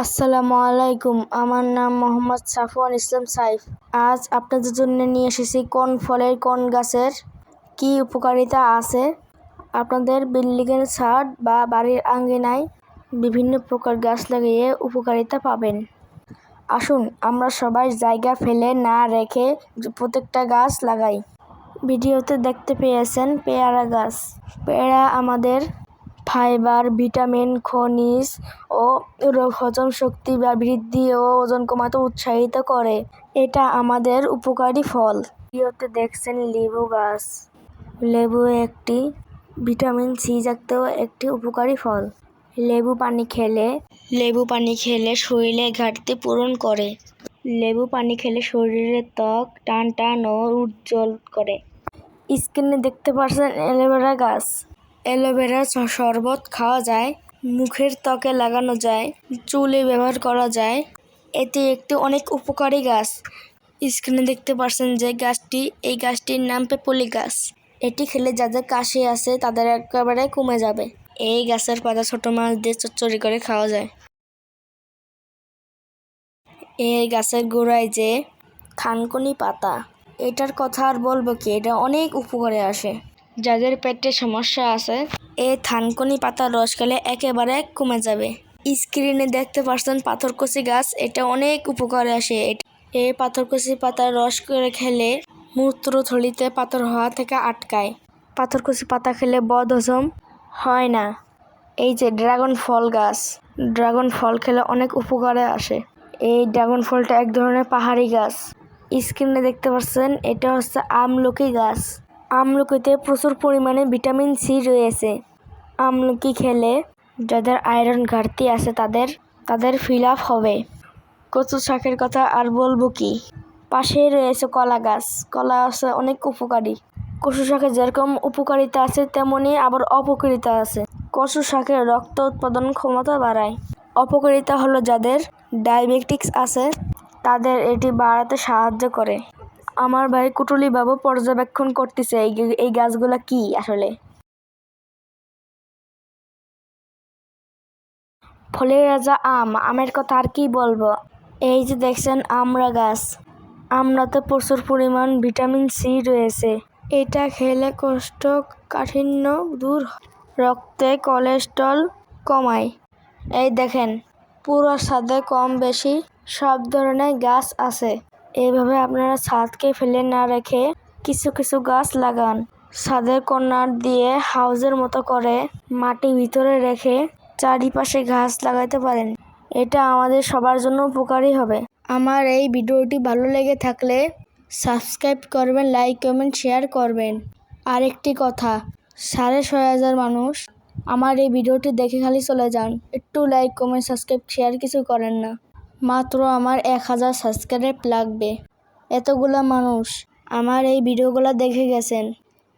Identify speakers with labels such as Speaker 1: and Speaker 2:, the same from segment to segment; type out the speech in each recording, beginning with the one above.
Speaker 1: আসসালামু আলাইকুম। আমার নাম মোহাম্মদ সাফওয়ান ইসলাম সাইফ। আজ আপনাদের জন্য নিয়ে এসেছি কোন ফলের, কোন গাছের কি উপকারিতা আছে? আপনাদের বিল্ডিংয়ের ছাদ বা বাড়ির আঙ্গিনায় বিভিন্ন প্রকার গাছ লাগিয়ে উপকারিতা পাবেন। আসুন, আমরা সবাই জায়গা ফেলে না রেখে প্রত্যেকটা গাছ লাগাই। ভিডিওতে দেখতে পেয়েছেন পেয়ারা গাছ। পেয়ারা আমাদের ফাইবার, ভিটামিন, খনিজ ও হজম শক্তি বৃদ্ধি ও ওজন কমাতে উৎসাহিত করে। এটা আমাদের উপকারী ফল। ভিডিওতে দেখছেন লেবু গাছ। লেবু একটি ভিটামিন সি জাতীয় একটি উপকারী ফল। লেবু পানি খেলে, লেবু পানি খেলে শরীরে ঘাটতি পূরণ করে। লেবু পানি খেলে শরীরের ত্বক, টান টান ও উজ্জ্বল করে। স্ক্রিনে দেখতে পাচ্ছেন অ্যালোভেরা গাছ। অ্যালোভেরা শরবত খাওয়া যায়, মুখের ত্বকে লাগানো যায়, চুলে ব্যবহার করা যায়। এটি একটি অনেক উপকারী গাছ। স্ক্রিনে দেখতে পাচ্ছেন যে গাছটি, এই গাছটির নাম পেপলি গাছ। এটি খেলে যাদের কাশি আছে তাদের একেবারে কমে যাবে। এই গাছের পাতা ছোট মাছ দিয়ে চচ্চড়ি করে খাওয়া যায়। এই গাছের গোড়ায় যে থানকুনি পাতা, এটার কথা আর বলব কি, এটা অনেক উপকারে আসে। যাদের পেটে সমস্যা আছে এই থানকুনি পাতার রস খেলে একেবারে কমে যাবে। স্ক্রিনে দেখতে পাচ্ছেন পাথরকুচি গাছ, এটা অনেক উপকারে আসে। এই পাথরকুচি পাতার রস করে খেলে মূত্রথলিতে পাথর হওয়া থেকে আটকায়। পাথরকুচি পাতা খেলে বদ হজম হয় না। এই যে ড্রাগন ফল গাছ, ড্রাগন ফল খেলে অনেক উপকারে আসে। এই ড্রাগন ফলটা এক ধরনের পাহাড়ি গাছ। স্ক্রিনে দেখতে পাচ্ছেন, এটা হচ্ছে আমলকি গাছ। আমলকিতে প্রচুর পরিমাণে ভিটামিন সি রয়েছে আমলকি খেলে যাদের আয়রন ঘাটতি আছে, তাদের তাদের ফিল আপ হবে। কচু শাকের কথা আর বলব কি? পাশেই রয়েছে কলা গাছ। কলা আছে অনেক উপকারী। কচু শাকের যেরকম উপকারিতা আছে, তেমনি আবার অপকারিতা আছে। কচু শাকের রক্ত উৎপাদন ক্ষমতা বাড়ায়। অপকারিতা হলো যাদের ডায়াবেটিক্স আছে, তাদের এটি বাড়াতে সাহায্য করে। আমার ভাই কুটুলি বাবু পর্যবেক্ষণ করতেছে, এই গাছগুলা কি আসলে? ফলের রাজা আম, আমের কথা আর কি বলব? এই যে দেখছেন আমরা গাছ আমরাতে প্রচুর পরিমাণ ভিটামিন সি রয়েছে। এটা খেলে কষ্ট কাঠিন্য দূর রক্তে কোলেস্ট্রল কমায়। এই দেখেন, পুরো স্বাদে কম বেশি সব ধরনের গাছ আছে। এইভাবে আপনারা ছাদকে ফেলে না রেখে কিছু কিছু গাছ লাগান। ছাদের কর্নার দিয়ে হাউজের মতো করে মাটি ভিতরে রেখে চারিপাশে ঘাস লাগাইতে পারেন। এটা আমাদের সবার জন্য উপকারী হবে। আমার এই ভিডিওটি ভালো লেগে থাকলে সাবস্ক্রাইব করবেন, লাইক, কমেন্ট, শেয়ার করবেন। আরেকটি কথা, সাড়ে ছয় হাজার মানুষ আমার এই ভিডিওটি দেখে খালি চলে যান। একটু লাইক, কমেন্ট, সাবস্ক্রাইব, শেয়ার কিছু করেন না। মাত্র আমার এক হাজার সাবস্ক্রাইব লাগবে। এতগুলা মানুষ আমার এই ভিডিওগুলো দেখে গেছেন,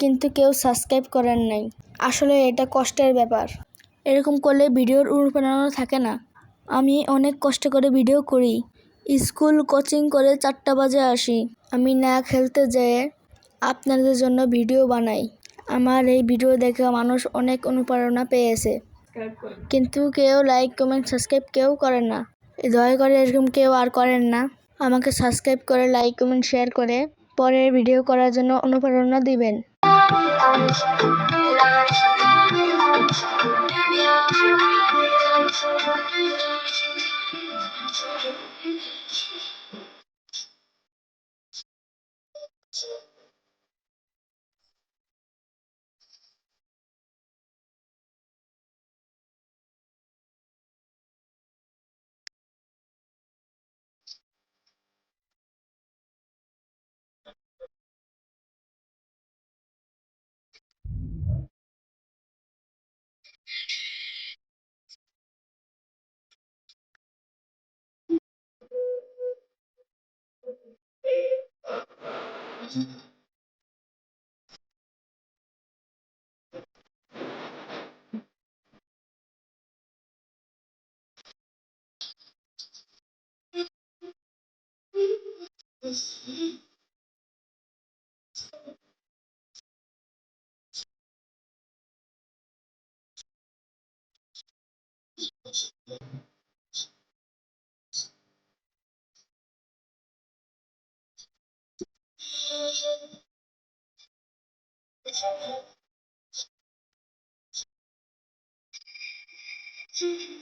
Speaker 1: কিন্তু কেউ সাবস্ক্রাইব করেন নাই। আসলে এটা কষ্টের ব্যাপার। এরকম করলে ভিডিওর অনুপ্রেরণা থাকে না। আমি অনেক কষ্ট করে ভিডিও করি। স্কুল কোচিং করে চারটা বাজে আসি। আমি না খেলতে যেয়ে আপনাদের জন্য ভিডিও বানাই। আমার এই ভিডিও দেখে মানুষ অনেক অনুপ্রেরণা পেয়েছে। কিন্তু কেউ লাইক কমেন্ট সাবস্ক্রাইব কেউ করেন না। দয়া করে এরকম কেউ আর করেন না আমাকে সাবস্ক্রাইব করে লাইক কমেন্ট শেয়ার করে পরের ভিডিও করার জন্য অনুপ্রেরণা দিবেন Thank you. mmhmm. Mm-hmm.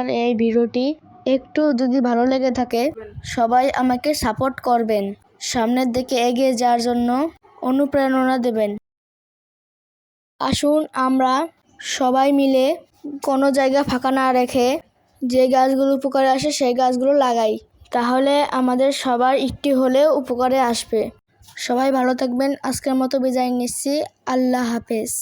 Speaker 1: আমার এই ভিডিওটি একটু যদি ভালো লেগে থাকে, সবাই আমাকে সাপোর্ট করবেন। সামনের দিকে এগিয়ে যাওয়ার জন্য অনুপ্রেরণা দেবেন। আসুন আমরা সবাই মিলে কোনো জায়গা ফাঁকা না রেখে যে গাছগুলো উপকারে আসে সেই গাছগুলো লাগাই। তাহলে আমাদের সবার একটি হলেও উপকারে আসবে। সবাই ভালো থাকবেন। আজকের মতো বিদায় নিচ্ছি। আল্লাহ হাফেজ।